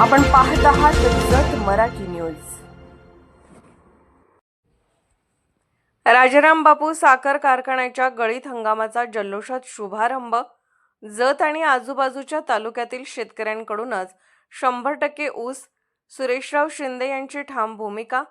आपण पाहत आहात जत मराठी न्यूज. राजाराम बापू साखर कारखान्याच्या गळीत हंगामाचा जल्लोषात शुभारंभ. जत आणि आजूबाजूच्या तालुक्यातील शेतकऱ्यांकडूनच शंभर टक्के ऊस सुरेशराव शिंदे यांची ठाम भूमिका.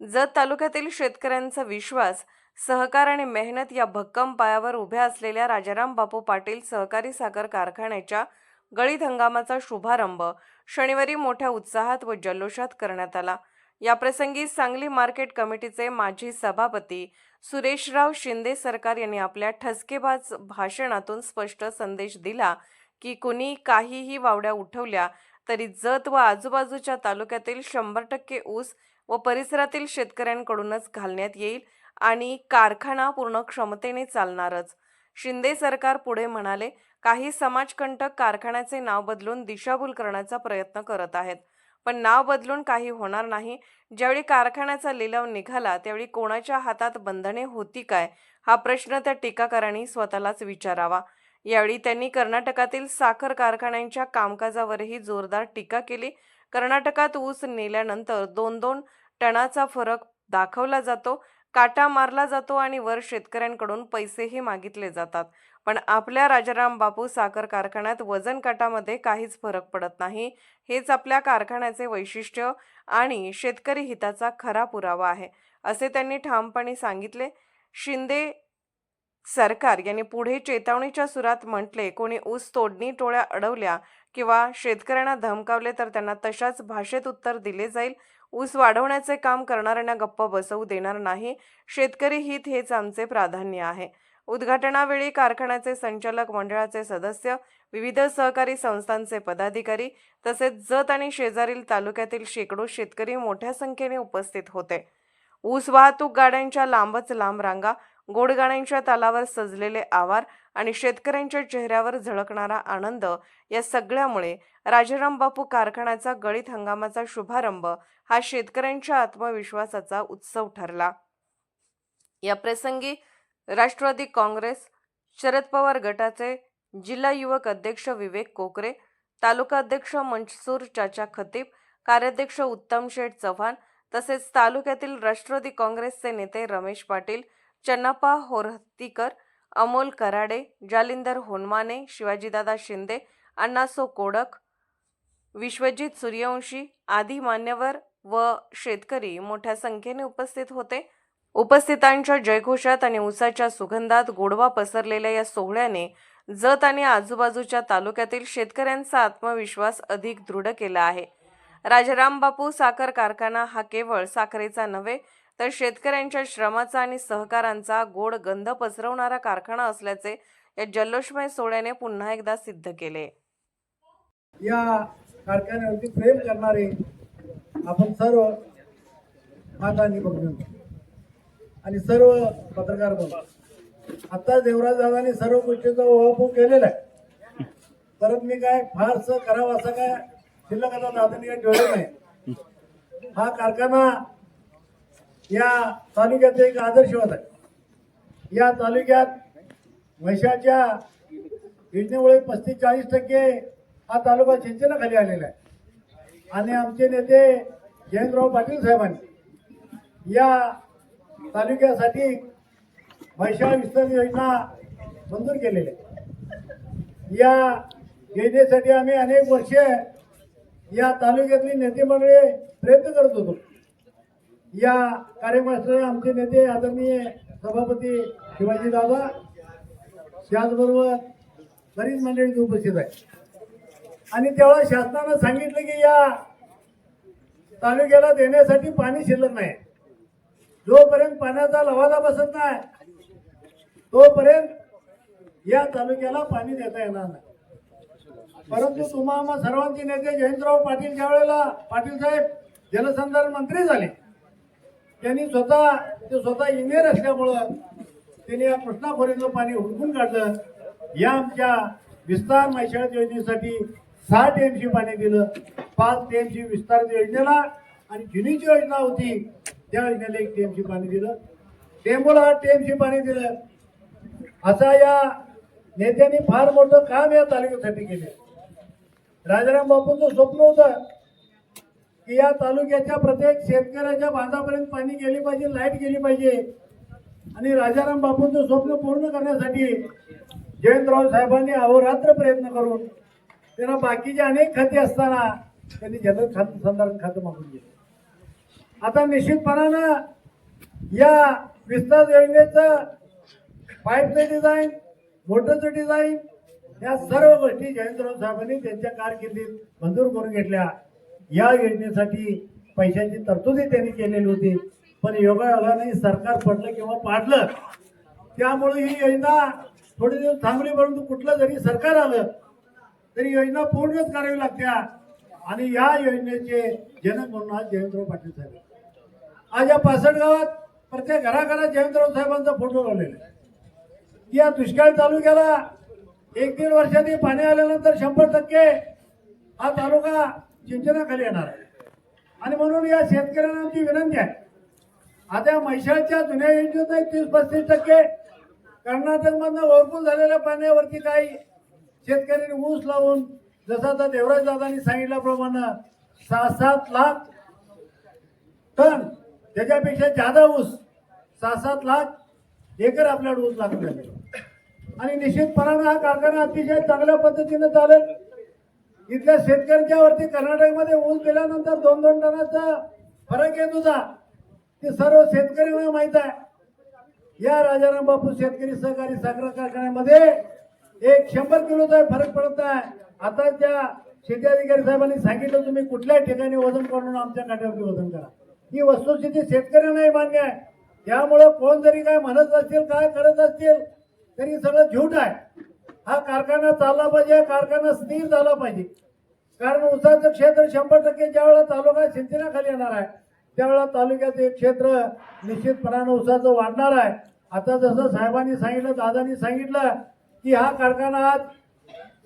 जत तालुक्यातील शेतकऱ्यांचा विश्वास सहकार आणि मेहनत या भक्कम पायावर उभ्या असलेल्या राजाराम बापू पाटील सहकारी साखर कारखान्याच्या गळीत हंगामाचा शुभारंभ शनिवारी मोठ्या उत्साहात व जल्लोषात करण्यात आला. याप्रसंगी सांगली मार्केट कमिटीचे माजी सभापती सुरेशराव शिंदे सरकार यांनी आपल्या ठसकेबाज भाषणातून स्पष्ट संदेश दिला की कुणी काहीही वावड्या उठवल्या तरी जत व आजूबाजूच्या तालुक्यातील शंभर टक्के ऊस व परिसरातील शेतकऱ्यांकडूनच घालण्यात येईल आणि कारखाना पूर्ण क्षमतेने चालणारच. शिंदे सरकार पुढे म्हणाले काही समाजकंटक कारखान्याचे नाव बदलून दिशाभूल करण्याचा प्रयत्न करत आहेत. पण नाव बदलून काही होणार नाही. ज्यावेळी कारखान्याचा लिलाव निघाला त्यावेळी कोणाच्या हातात बंधने होती काय? हा प्रश्न त्या टीकाकारांनी स्वतःलाच विचारावा. यावेळी त्यांनी कर्नाटकातील साखर कारखान्यांच्या कामकाजावरही जोरदार टीका केली. कर्नाटकात ऊस नेल्यानंतर दोन दोन टनाचा फरक दाखवला जातो. काटा मारला जातो आणि वर शेतकऱ्यांकडून पैसेही मागितले जातात. पण आपल्या राजाराम बापू साखर कारखान्यात वजन काटामध्ये काहीच फरक पडत नाही. हेच आपल्या कारखान्याचे वैशिष्ट्य आणि शेतकरी हिताचा खरा पुरावा आहे असे त्यांनी ठामपणे सांगितले. शिंदे सरकार यांनी पुढे चेतावणीच्या सुरात म्हटले कोणी ऊस तोडणी टोळ्या अडवल्या किंवा शेतकऱ्यांना धमकावले तर त्यांना तशाच भाषेत उत्तर दिले जाईल. ऊस वाढवण्याचे काम करणाऱ्यांना गप्प बसवू देणार नाही. शेतकरी हित हेच आमचे प्राधान्य आहे. उद्घाटनावेळी कारखान्याचे संचालक मंडळाचे सदस्य विविध सहकारी संस्थांचे पदाधिकारी तसेच जत आणि शेजारील तालुक्यातील शेकडो शेतकरी मोठ्या संख्येने उपस्थित होते. ऊस वाहतूक गाड्यांच्या लांबच लांब रांगा गोडगाड्यांच्या तालावर सजलेले आवार आणि शेतकऱ्यांच्या चेहऱ्यावर झळकणारा आनंद या सगळ्यामुळे राजाराम बापू कारखान्याचा गळीत हंगामाचा शुभारंभ हा शेतकऱ्यांच्या आत्मविश्वासाचा उत्सव ठरला. या प्रसंगी राष्ट्रवादी काँग्रेस शरद पवार गटाचे जिल्हा युवक अध्यक्ष विवेक कोकरे तालुका अध्यक्ष मनसूर चाचा खतीब कार्याध्यक्ष उत्तम शेठ चव्हाण तसेच तालुक्यातील राष्ट्रवादी काँग्रेसचे नेते रमेश पाटील चन्नाप्पा होरहत्तीकर अमोल कराडे जालिंदर होनमाने शिवाजीदादा शिंदे अण्णासो कोडक विश्वजित सूर्यवंशी आदी मान्यवर व शेतकरी मोठ्या संख्येने उपस्थित होते. उपस्थितांच्या जयघोषात आणि उसाच्या सुगंधात गोडवा पसरलेल्या या सोहळ्याने जत आणि आजूबाजूच्या तालुक्यातील शेतकऱ्यांचा आत्मविश्वास अधिक दृढ केला आहे. राजाराम बापू साखर कारखाना हा केवळ साखरेचा नव्हे तर शेतकऱ्यांच्या श्रमाचा आणि सहकारांचा गोड गंध पसरवणारा कारखाना असल्याचे या जल्लोषमय सोहळ्याने पुन्हा एकदा सिद्ध केले. या कारखान्यावरती प्रेम करणारे आपण सर्व मातांनी बघून आणि सर्व पत्रकार बघ आता देवराज दादांनी सर्व गोष्टीचा ओळखू केलेला आहे. परत मी काय फारसं करावं असं काय शिल्लक आता दादानी काय ठेवलं नाही. हा कारखाना या तालुक्यात एक आदर्शवत आहे या तालुक्यात म्हैशाच्या योजनेमुळे पस्तीस चाळीस टक्के हा तालुका सिंचनाखाली आलेला आहे. आणि आमचे नेते जयंतराव पाटील साहेबांनी या तालुक्यासाठी म्हैशाळ विस्तार योजना मंजूर केलेली आहे. या योजनेसाठी आम्ही अनेक वर्षे या तालुक्यातली नेते मंडळी प्रयत्न करत होतो. या कार्यक्रमासाठी आमचे नेते आदरणीय सभापती शिवाजी दादा त्याचबरोबर बरीच मंडळी उपस्थित आहे आणि तेव्हा शासनानं सांगितलं की या तालुक्याला देण्यासाठी पाणी शिल्लक नाही. जोपर्यंत पाण्याचा लवाला बसत नाही तोपर्यंत या तालुक्याला पाणी देता येणार नाही. परंतु तुम्हाला सर्वांचे नेते जयंतराव पाटील ज्या वेळेला पाटील साहेब जलसंधारण मंत्री झाले त्यांनी स्वतः ते स्वतः इंजिनियर असल्यामुळं त्यांनी या कृष्णा पाणी हुडकून काढलं. या आमच्या विस्तार मैशाळत योजनेसाठी सहा टीएमसी पाणी दिलं. पाच टीएमसी विस्तार योजनेला आणि जुनीची योजना होती. त्या योजनेला एक टीएमसी पाणी दिलं. टेंबोला आठ टीएमसी पाणी दिलं. असा या नेत्यांनी फार मोठं काम या तालुक्यासाठी केलं. राजाराम बापूंचं स्वप्न होतं की या तालुक्याच्या प्रत्येक शेतकऱ्याच्या बांधापर्यंत पाणी गेली पाहिजे लाइट गेली पाहिजे. आणि राजाराम बापूंचं स्वप्न पूर्ण करण्यासाठी जयंतराव साहेबांनी अहोरात्र प्रयत्न करून त्यांना बाकीचे अनेक खाते असताना त्यांनी जल खात संधारण खातं मागून घेतलं. आता निश्चितपणानं या विस्तार योजनेचं पाईपचं डिझाईन मोटरचं डिझाईन या सर्व गोष्टी जयंतराव साहेबांनी त्यांच्या कारकिर्दीत मंजूर करून घेतल्या. या योजनेसाठी पैशाची तरतुदी त्यांनी केलेली होती. पण योगायोगाने सरकार पडलं किंवा पाडलं त्यामुळे ही योजना थोडे दिवस थांबली परंतु कुठलं जरी सरकार आलं तरी योजना पूर्णच करावी लागत्या. आणि या योजनेचे जनक म्हणून आज जयंतराव पाटील साहेब आज या पासष्ट गावात प्रत्येक घराघरात जयंतराव साहेबांचा फोटो लावलेला आहे. या दुष्काळ तालुक्याला एक दीड वर्षांनी पाणी आल्यानंतर शंभर टक्के हा तालुका सिंचनाखाली येणार आहे. आणि म्हणून या शेतकऱ्यांना आमची विनंती आहे. आता म्हैशाळच्या जुन्या योजनेत एक तीस पस्तीस टक्के कर्नाटकमधनं ओळखून झालेल्या पाण्यावरती काही शेतकऱ्यांनी ऊस लावून जसं आता देवराज दादांनी सांगितल्याप्रमाणे सहा सात लाख टन त्याच्यापेक्षा जादा ऊस सहा सात लाख एकर आपल्याला ऊस लागून झाले आणि निश्चितपणानं हा कारखाना अतिशय चांगल्या पद्धतीनं चालेल. इथल्या शेतकऱ्यांच्या वरती कर्नाटकमध्ये ऊस गेल्यानंतर दोन दोन टनाचा फरक येत होता ते सर्व शेतकऱ्यांना माहीत आहे. या राजाराम बापू शेतकरी सहकारी साखर कारखान्यामध्ये एक शंभर किलोचा फरक पडत आहे. आता त्या शेती अधिकारी साहेबांनी सांगितलं तुम्ही कुठल्याही ठिकाणी वजन करून आमच्या काट्यावरती वजन करा. ही वस्तुस्थिती शेतकऱ्यांनाही मान्य आहे. त्यामुळं कोण जरी काय म्हणत असतील काय करत असतील तरी सगळं झूट आहे. हा कारखाना चालला पाहिजे कारखाना स्थिर झाला पाहिजे. कारण उसाचं क्षेत्र शंभर टक्के ज्यावेळेला तालुका सिंचनाखाली येणार आहे त्यावेळेला तालुक्याचं एक क्षेत्र निश्चितपणानं उसाचं वाढणार आहे. आता जसं साहेबांनी सांगितलं दादांनी सांगितलं की हा कारखाना आज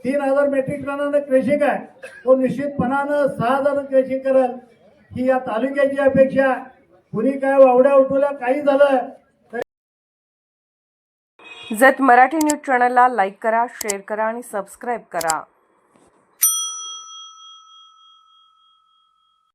तीन हजार मेट्रिक टनानं क्रेशिंग आहे तो निश्चितपणानं सहा हजार क्रेशिंग करेल. ही या तालुक्याची अपेक्षा. कुणी काय वावड्या उठवल्या काही झालं जत मराठी न्यूज चॅनलला लाईक करा शेअर करा आणि सबस्क्राईब करा.